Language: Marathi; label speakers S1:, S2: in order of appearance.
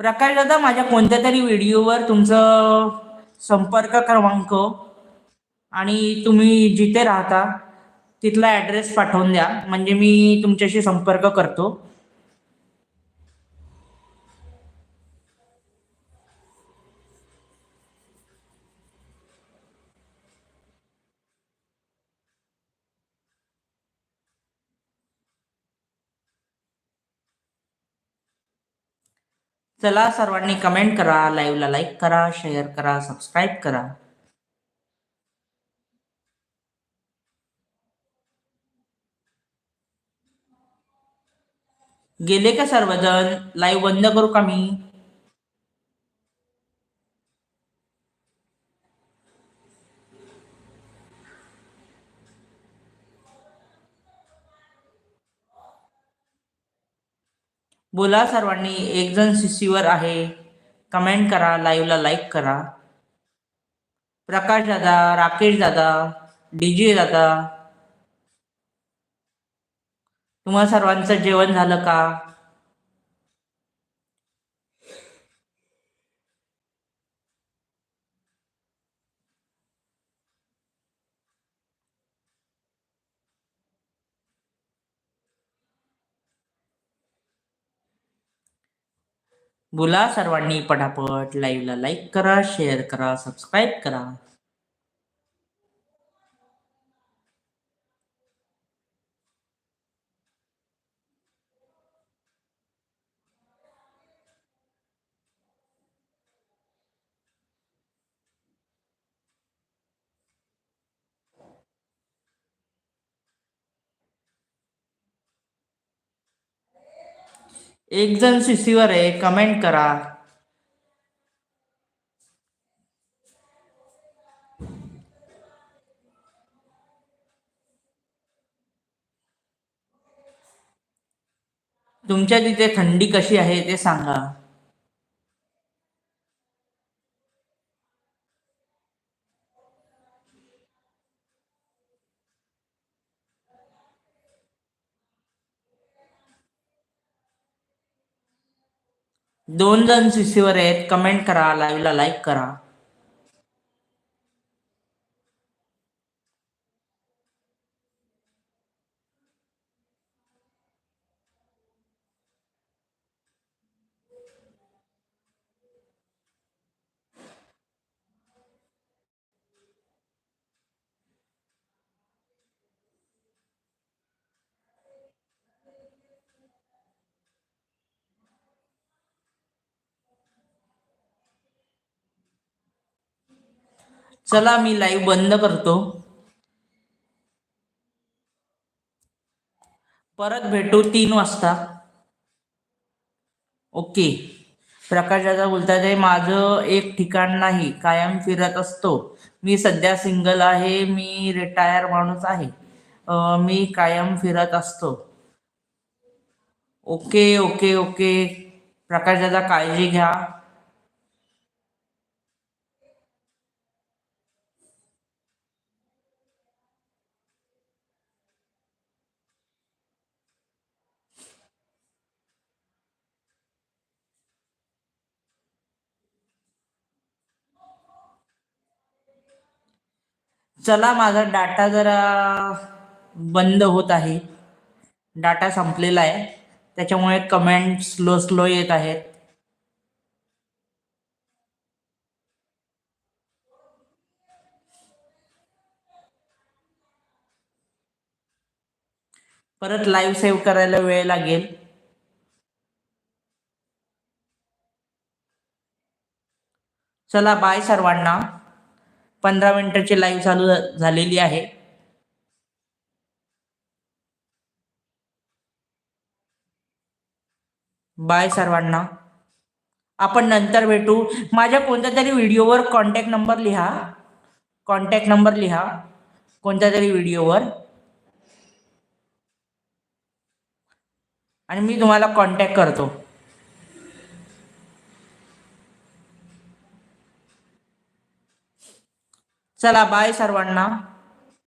S1: प्रकाश दादा माझ्या कोणत्या तरी व्हिडिओवर तुमचं संपर्क क्रमांक आणि तुम्ही जिथे राहता तिथला ॲड्रेस पाठवून द्या. म्हणजे मी तुमच्याशी संपर्क करतो. चला सर्वांनी कमेंट करा लाईव्हला लाईक करा शेअर करा सबस्क्राईब करा. गेले का सर्वजण? लाईव्ह बंद करू का मी? बोला सर्वांनी एक जण सीसीवर आहे. कमेंट करा लाईव्हला लाईक करा. प्रकाश दादा राकेश दादा डीजे दादा. तुम्हा सर्वांचं जेवण झालं का? बोला सर्वांनी पटापट लाईव्हला लाईक करा शेअर करा सबस्क्राईब करा. एक जण सीसीवर आहे कमेंट करा. तुमच्या तिथे थंडी कशी आहे ते सांगा. दोन जण सीसीवर आहेत कमेंट करा लाईव्हला लाईक करा. चला मी लाईव्ह बंद करतो. परत भेटू तीन वाजता. ओके. प्रकाश दादा बोलतात माझं एक ठिकाण नाही कायम फिरत असतो. मी सध्या सिंगल आहे मी रिटायर माणूस आहे. मी कायम फिरत असतो. Okay okay okay. प्रकाश दादा काळजी घ्या. चला माझा डाटा जरा बंद होत आहे. डाटा संपलेला आहे. त्याच्यामुळे कमेंट स्लो स्लो येत आहेत. परत लाईव्ह सेव्ह करायला वेळ लागेल. चला बाय सर्वांना. पंधरा मिनिटाची लाईव्ह चालू झालेली आहे. बाय सर्वांना. आपण नंतर भेटू. माझ्या कोणत्या तरी व्हिडिओवर कॉन्टॅक्ट नंबर लिहा. कॉन्टॅक्ट नंबर लिहा. कोणत्या तरी व्हिडिओवर. आणि मी तुम्हाला कॉन्टॅक्ट करतो. चला बाय सर्वांना.